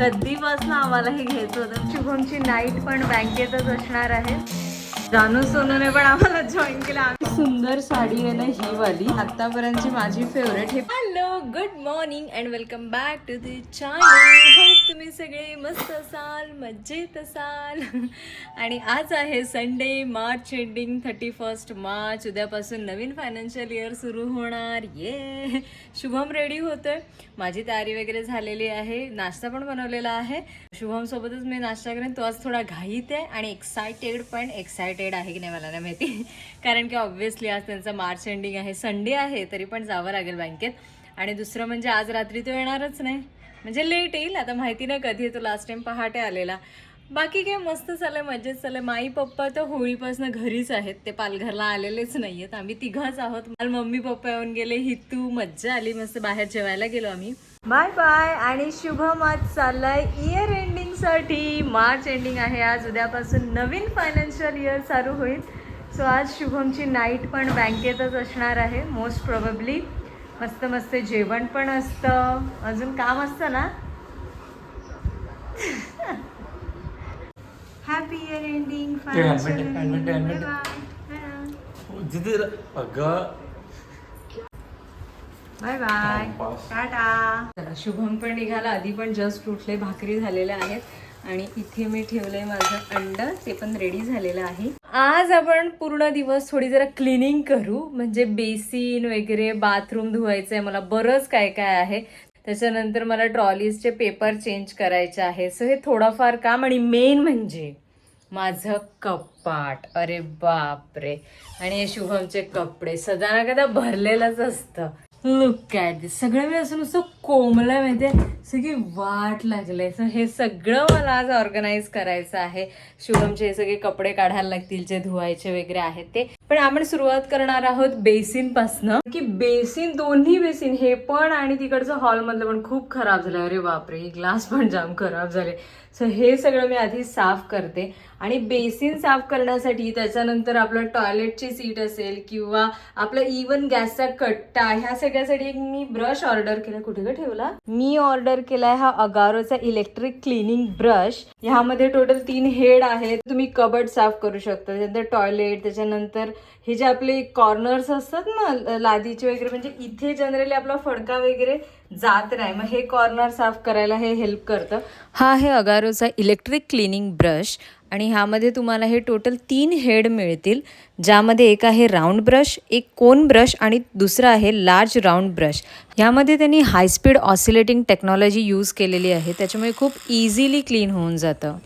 कधीपासून आम्हाला हे घ्यायचं होतं? शुभमची नाईट पण बँकेतच असणार आहे. जानू सोनूने पण आम्हाला जॉईन केलं. आम्ही सुंदर साडी आहे ना ही वाली. आतापर्यंतची माझी फेवरेट हे hello good morning and welcome back to the channel hope तुम्ही सगळे मस्त असाल मजेत असाल. आणि आज आहे Sunday March ending thirty first March उद्यापासून नवीन फायनान्शियल इयर सुरू होणार. ये शुभम रेडी होतोय. माझी तयारी वगैरे झालेली आहे. नाश्ता पण बनवलेला आहे. शुभम सोबतच मी नाश्ता करेन. तो आज थोडा घाईत आहे आणि एक्सायटेड पण एक्सायटेड आहे की नाही मला नाही माहिती. कारण की ऑब्व्हियसली आज त्यांचा मार्च एंडिंग आहे. संडे आहे तरी पण जावं लागेल बँकेत आणि दुसरं म्हणजे आज रात्री तो येणारच नाही. म्हणजे लेट येईल आता माहिती नाही कधी तो लास्ट टाइम पहाटे आलेला. बाकी काय मस्त चाललंय मजेत आहे माई पप्पा तर होळीपासून घरीच आहेत. ते पालघरला आलेलेच नाही आहेत आम्ही तिघाच आहोत. मला मम्मी पप्पा येऊन गेले. हितू मज्जा आली. मस्त बाहेर जेवायला गेलो आम्ही. बाय बाय आणि शुभम आज चाललाय इयर एंडिंगसाठी मार्च एंडिंग आहे. आज उद्यापासून नवीन फायनान्शियल इयर चालू होईल. सो आज शुभमची नाईट पण बँकेतच असणार आहे मोस्ट प्रोबेबली मस्त मस्त जेवण पण असतं. अजून काम असतं ना? Happy year ending bye bye. Tata Shubham पण निघाला. आधी पण जस्ट उठले भाकरी झालेल्या आहेत. आणि इथे मी ठेवलंय माझं अंड ते पण रेडी झालेलं आहे. आज आपण पूर्ण दिवस थोडी जरा क्लिनिंग करू. म्हणजे बेसिन वगैरे बाथरूम धुवायचं आहे मला बरंच काय काय आहे. त्याच्यानंतर मला ट्रॉलीजचे पेपर चेंज करायचे आहे सो हे थोडंफार काम आणि मेन म्हणजे माझं कपाट. अरे बापरे. आणि हे शुभमचे कपडे. सदा ना कदा भरलेलंच असतं. लुक ॲट दिस सगळं मी असं नुसतं कोंबलं माहितीये. सगळी वाट लागले सो हे सगळं मला आज ऑर्गनाईज करायचं आहे. शुभमचे हे सगळे कपडे काढायला लागतील जे धुवायचे वगैरे आहेत ते. पण आपण सुरुवात करणार आहोत बेसिनपासनं. की बेसिन दोन्ही बेसिन हे पण आणि तिकडचं हॉलमधलं पण खूप खराब झालं अरे बापरे ग्लास पण जाम खराब झाले. सो हे सगळं मी आधी साफ करते. आणि बेसिन साफ करण्यासाठी त्याच्यानंतर आपलं टॉयलेटची सीट असेल किंवा आपलं इवन गॅसचा कट्टा ह्या सगळ्यासाठी एक मी ब्रश ऑर्डर केला. कुठे का ठेवला? मी ऑर्डर केलाय हा अगारोचा इलेक्ट्रिक क्लिनिंग ब्रश ह्यामध्ये टोटल तीन हेड आहेत. तुम्ही कबड साफ करू शकता. त्याच्यानंतर टॉयलेट त्याच्यानंतर हे जे आपले कॉर्नर्स असतात ना लादीचे वगैरे म्हणजे इथे जनरली आपला फडका वगैरे जात नाही. मग हे कॉर्नर साफ करायला हे हेल्प करतं. हा आहे अगारोचा इलेक्ट्रिक क्लिनिंग ब्रश आणि ह्यामध्ये तुम्हाला हे टोटल तीन हेड मिळतील ज्यामध्ये एक आहे राऊंड ब्रश एक कोन ब्रश आणि दुसरा आहे लार्ज राऊंड ब्रश ह्यामध्ये त्यांनी हायस्पीड ऑसिलेटिंग टेक्नॉलॉजी यूज केलेली आहे. त्याच्यामुळे खूप इझिली क्लीन होऊन जातं.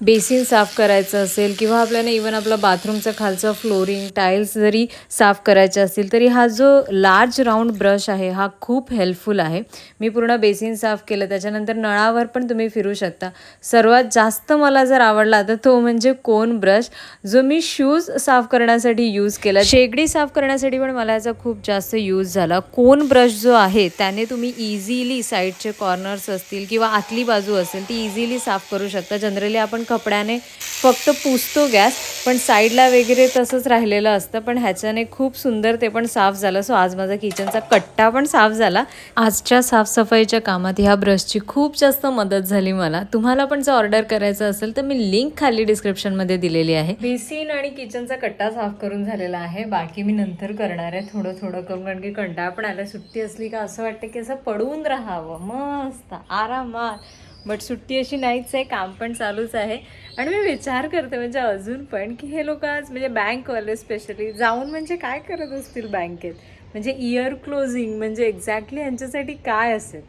बेसिन साफ करायचं असेल किंवा आपल्याला इवन आपलं बाथरूमचं खालचं फ्लोरिंग टाईल्स जरी साफ करायचे असतील तरी हा जो लार्ज राऊंड ब्रश आहे हा खूप हेल्पफुल आहे. मी पूर्ण बेसिन साफ केलं त्याच्यानंतर नळावर पण तुम्ही फिरू शकता. सर्वात जास्त मला जर आवडला तर तो म्हणजे कोन ब्रश जो मी शूज साफ करण्यासाठी यूज केला. शेगडी साफ करण्यासाठी पण मला याचा खूप जास्त यूज झाला. कोन ब्रश जो आहे त्याने तुम्ही इझिली साईडचे कॉर्नर्स असतील किंवा आतली बाजू असेल ती इझिली साफ करू शकता. जनरली आपण कपड्याने फक्त पुसतो गॅस पण साईडला वगैरे तसंच राहिलेलं असतं. पण ह्याच्याने खूप सुंदर ते पण साफ झालं. सो आज माझा किचनचा कट्टा पण साफ झाला. आजच्या साफसफाईच्या कामात ह्या ब्रशची खूप जास्त मदत झाली मला. तुम्हाला पण जर ऑर्डर करायचं असेल तर मी लिंक खाली डिस्क्रिप्शनमध्ये दिलेली आहे. बेसिन आणि किचनचा कट्टा साफ करून झालेला आहे. बाकी मी नंतर करणार आहे थोडं थोडं करून कारण की कंटाळा पण आला. सुट्टी असली का असं वाटतं की असं पडून राहावं. मस्त. आरामात. बट सुट्टी अशी नाहीच आहे काम पण चालूच आहे. आणि मी विचार करते म्हणजे अजून पण की हे लोक आज म्हणजे बँकवाले स्पेशली जाऊन म्हणजे काय करत असतील बँकेत? म्हणजे इयर क्लोजिंग म्हणजे एक्झॅक्टली यांच्यासाठी काय असेल?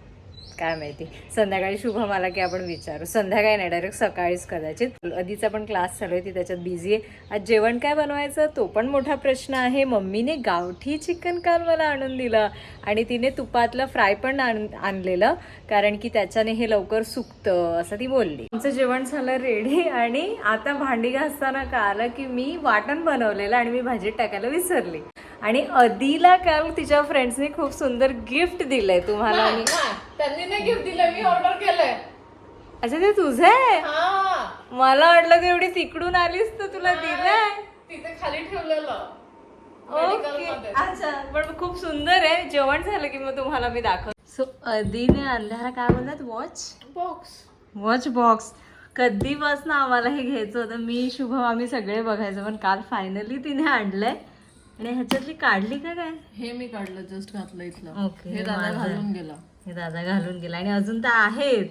काय माहिती. संध्याकाळी शुभम आला की आपण विचारू. संध्याकाळी नाही डायरेक्ट सकाळीच कदाचित. आधीचा पण क्लास चालू आहे ती त्याच्यात बिझी आहे. आज जेवण काय बनवायचं? तो पण मोठा प्रश्न आहे. मम्मीने गावठी चिकन काल मला आणून दिलं. आणि तिने तुपातलं फ्राय पण आण आणलेलं. कारण की त्याच्याने हे लवकर सुकतं असं ती बोलली. आमचं जेवण झालं रेडी आणि आता भांडी घासताना का आलं की मी वाटण बनवलेलं आणि मी भाजीत टाकायला विसरली. आणि अदीला काल तिच्या फ्रेंड्सने खूप सुंदर गिफ्ट दिलंय तुम्हाला आणि त्यांनी नाही गिफ्ट दिलं मी ऑर्डर केलंय. अच्छा ते तुझं आहे? हा. मला वाटलं तेवढी तिकडून आलीस तर तुला दिलंय. तिथे खाली ठेवलेलं ओके. अच्छा पण खूप सुंदर आहे. जेवण झालं की मग तुम्हाला मी दाखव सो अदीने अंधारा काय बोलतात? वॉच बॉक्स वॉच बॉक्स कधीपासून आम्हाला हे घ्यायचं होतं? मी शुभम आम्ही सगळे बघायचो पण काल फायनली तिने आणलंय. आणि ह्याच्यातली काढली का काय? हे मी काढलं जस्ट घातलं इथलं. ओके हे दादा घालून गेला. हे दादा घालून गेला. आणि अजून तर आहेत.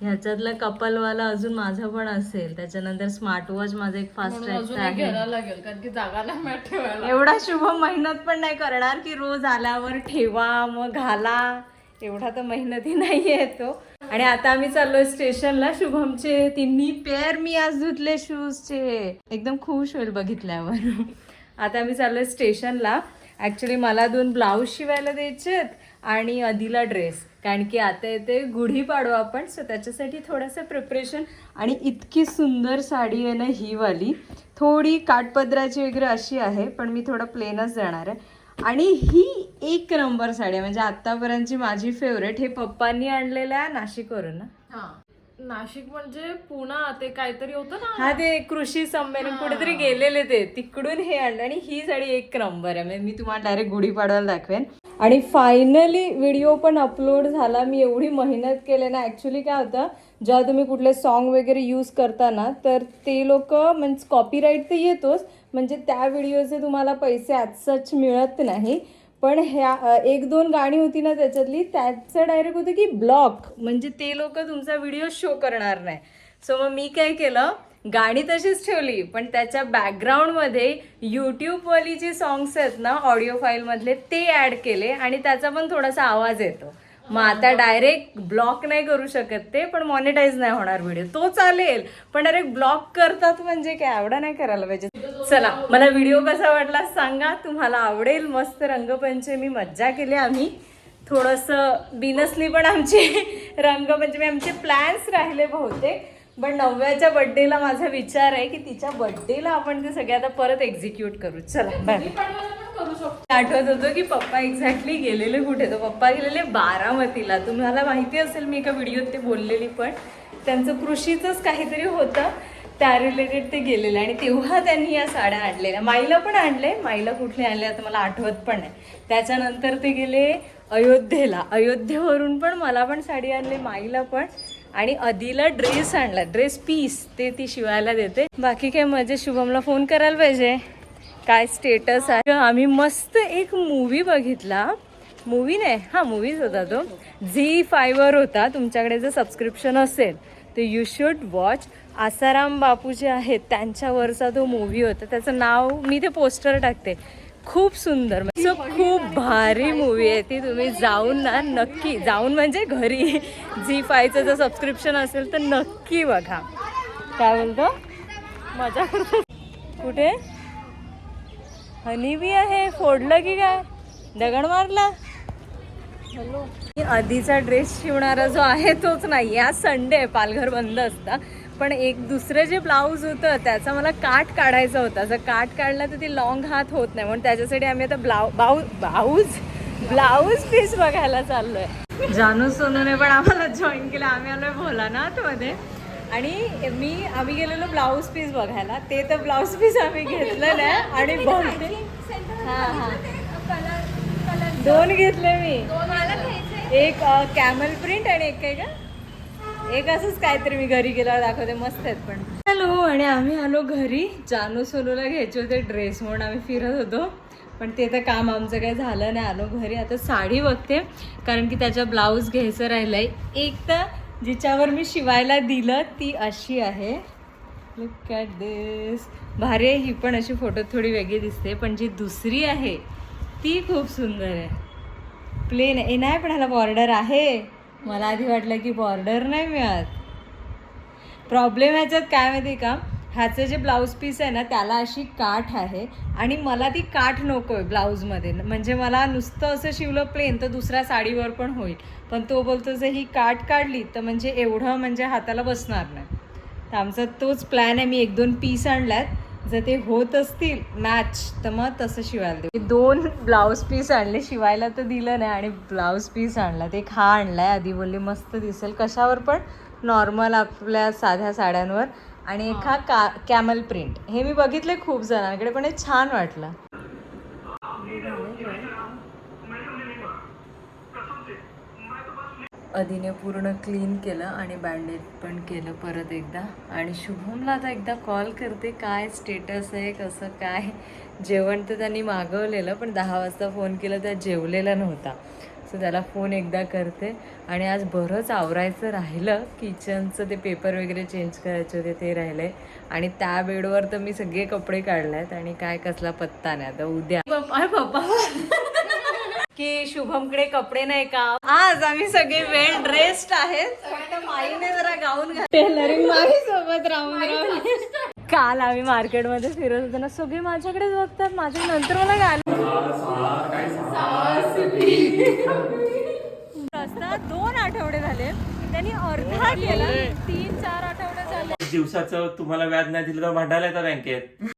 ह्याच्यातलं कपलवाला अजून माझं पण असेल. त्याच्यानंतर स्मार्ट वॉच माझं एक फास्ट म्हणून अजून एक घ्यायला लागेल कारण की जागा नाही मिळत ठेवायला. एवढा शुभ मेहनत पण नाही करणार की रोज आल्यावर ठेवा मग घाला. एवढा तर मेहनती नाही आहे तो. आणि आता आम्ही चाललोय स्टेशनला. शुभमचे तिन्ही पेअर मी आज धुतले शूजचे एकदम खुश होईल बघितल्यावर. आता आम्ही आहे स्टेशनला. ॲक्च्युली मला दोन ब्लाऊज शिवायला द्यायचे आहेत आणि आधीला ड्रेस कारण की आता येते गुढीपाडवा आपण सो त्याच्यासाठी थोडंसं प्रिपरेशन आणि इतकी सुंदर साडी आहे ना ही वाली. थोडी काठपदराची वगैरे अशी आहे पण मी थोडं प्लेनच देणार आहे. आणि ही एक नंबर साडी आहे. म्हणजे आत्तापर्यंतची माझी फेवरेट हे पप्पांनी आणलेलं आहे नाशिकवरून ना. नाशिक म्हणजे पुणा ते काहीतरी होतं ना? हा ते कृषी संमेलन कुठेतरी गेलेले ते. तिकडून हे आणलं. आणि ही साडी एक नंबर आहे. म्हणजे मी तुम्हाला डायरेक्ट गुढीपाडवायला दाखवेन. आणि फायनली व्हिडिओ पण अपलोड झाला. मी एवढी मेहनत केले ना. ॲक्च्युली काय होतं जेव्हा तुम्ही कुठले सॉन्ग वगैरे यूज करता ना तर ते लोक म्हणजे कॉपीराईट तर येतोच. म्हणजे त्या व्हिडिओचे तुम्हाला पैसे ॲज सच मिळत नाही. पण ह्या एक दोन गाणी होती ना त्याच्यातली त्याचं डायरेक्ट होतं की ब्लॉक म्हणजे ते लोक तुमचा व्हिडिओ शो करणार नाही. सो मग मी काय केलं गाणी तशीच ठेवली पण त्याच्या बॅकग्राऊंडमध्ये यूट्यूबवाली जी सॉंग्स आहेत ना ऑडिओ फाईलमधले ते ॲड केले आणि त्याचा पण थोडासा आवाज येतो. मग आता डायरेक्ट ब्लॉक नाही करू शकत ते पण मॉनिटाईज नाही होणार व्हिडिओ तो चालेल पण डायरेक्ट ब्लॉक करतात म्हणजे काय? एवढा नाही करायला पाहिजे. चला मला व्हिडिओ कसा वाटला सांगा. तुम्हाला आवडेल मस्त रंगपंचमी. मज्जा केली आम्ही. थोडंसं बिनसली पण आमची रंगपंचमी आमचे प्लॅन्स राहिले बहुतेक. पण नवव्याच्या बड्डेला माझा विचार आहे की तिच्या बड्डेला आपण ते सगळे आता परत एक्झिक्यूट करू. चला बाय आठवत होतं की पप्पा एक्झॅक्टली गेलेले कुठे? तर पप्पा गेलेले बारामतीला. तुम्हाला माहिती असेल मी एका व्हिडिओत ते बोललेली पण त्यांचं कृषीचंच काहीतरी होतं. त्या रिलेटेड ते गेलेले आणि तेव्हा त्यांनी या साड्या आणलेल्या. माईला पण आणले. माईला कुठले आणले आता मला आठवत पण नाही. त्याच्यानंतर ते गेले अयोध्येला. अयोध्येवरून पण मला पण साडी आणली माईला पण. आणि अदिला ड्रेस आणला. ड्रेस पीस ते ती शिवायला देते. बाकी काय मजे शुभमला फोन करायला पाहिजे. काय स्टेटस आहे? आम्ही मस्त एक मूवी बघितला. मूवी नाही हा मूवीज होता तो. झी फायवर होता. तुमच्याकडे जर सबस्क्रिप्शन असेल तर you should watch Asaram Bapu जे आहेत त्यांच्यावरचा तो मूवी होता. त्याचं नाव मी ते पोस्टर टाकते. खूप सुंदर. म्हणजे खूप भारी मूवी आहे ती. तुम्ही जाऊन ना नक्की जाऊन म्हणजे घरी झी फायचं जर सबस्क्रिप्शन असेल तर नक्की बघा. काय बोलतो? मजा करतो कुठे? हनी बी आहे फोडलं की काय? दगड मारला? हॅलो. आधीचा ड्रेस शिवणारा जो आहे तोच नाही आज संडे आहे पालघर बंद असता. पण एक दुसरं जे ब्लाऊज होतं त्याचा मला काठ काढायचा होता. जर काठ काढला तर ते लॉंग हात होत नाही. म्हणून त्याच्यासाठी आम्ही आता ब्लाऊ बाऊ ब्लाऊज ब्लाऊज पीस बघायला चाललोय. जानू सोनूने पण आम्हाला जॉईन केलं. आम्ही आलोय भोलानाथमध्ये. आणि मी आम्ही गेलेलो ब्लाऊज पीस बघायला. ते तर ब्लाऊज पीस आम्ही घेतलं नाही आणि हां हां. दोन घेतले मी. एक कॅमल प्रिंट आणि एक काय का? एक असंच काहीतरी मी घरी गेल्यावर दाखवते. मस्त आहेत पण. हॅलो आणि आम्ही आलो घरी. जानू सोनूला घ्यायचे होते ड्रेस म्हणून आम्ही फिरत होतो. पण ते तर काम आमचं काही झालं नाही. आलो घरी. आता साडी बघते. कारण की त्याच्या ब्लाऊज घ्यायचं राहिलंय. एक तर जिच्यावर मी शिवायला दिलं ती अशी आहे. लुक ॲट दिस भारी आहे ही पण अशी फोटो थोडी वेगळी दिसते पण जी दुसरी आहे ती खूप सुंदर आहे. प्लेन आहे. ए, नाही पण ह्याला बॉर्डर आहे. मला आधी वाटलं की बॉर्डर नाही मिळत. प्रॉब्लेम ह्याच्यात काय माहिती का? ह्याचं जे ब्लाऊज पीस आहे ना त्याला अशी काठ आहे. आणि मला ती काठ नको आहे ब्लाऊजमध्ये. म्हणजे मला नुसतं असं शिवलं प्लेन तर दुसऱ्या साडीवर पण होईल. पण तो बोलतो जर ही काठ काढली तर म्हणजे एवढं म्हणजे हाताला बसणार नाही. तर आमचा तोच प्लॅन आहे. मी एक दोन पीस आणल्यात. जर ते होत असतील मॅच तर मग तसं शिवायला देऊ. मी दोन ब्लाऊज पीस आणले. शिवायला तर दिलं नाही. आणि ब्लाऊज पीस आणला ते खा आहे आधी बोलली मस्त दिसेल. कशावर पण? नॉर्मल आपल्या साध्या साड्यांवर. आणि एक हा का कॅमल प्रिंट हे मी बघितले खूप जणांकडे पण हे छान वाटलं. अदिने पूर्ण क्लीन केलं आणि बँडेज पण केलं परत एकदा. आणि शुभमला आता एकदा कॉल करते काय स्टेटस आहे कसं काय? जेवण तर त्यांनी मागवलेलं पण दहा वाजता फोन केला त्या जेवलेला नव्हता. सो त्याला फोन एकदा करते. आणि आज बरंच आवरायचं राहिलं. किचनचं ते पेपर वगैरे चेंज करायचे होते ते राहिले. आणि त्या बेडवर तर मी सगळे कपडे काढले आहेत आणि काय कसला पत्ता नाही. आता उद्या. पप्पा की शुभमकडे कपडे नाही का? आज आम्ही सगळे वेल ड्रेस्ड आहेत. फक्त माईने जरा गाऊन टेलरिंग माई सोबत राहून. राहून काल आम्ही मार्केटमध्ये फिरत होतो ना सगळे माझ्याकडेच बघतात माझ्या नंतर मला गाल रस्ता दोन आठवडे झाले. त्यांनी अर्धा केला. तीन चार आठवडे झाले. दिवसाचं तुम्हाला व्याज नाही दिलं तर भांडायला येतं बँकेत.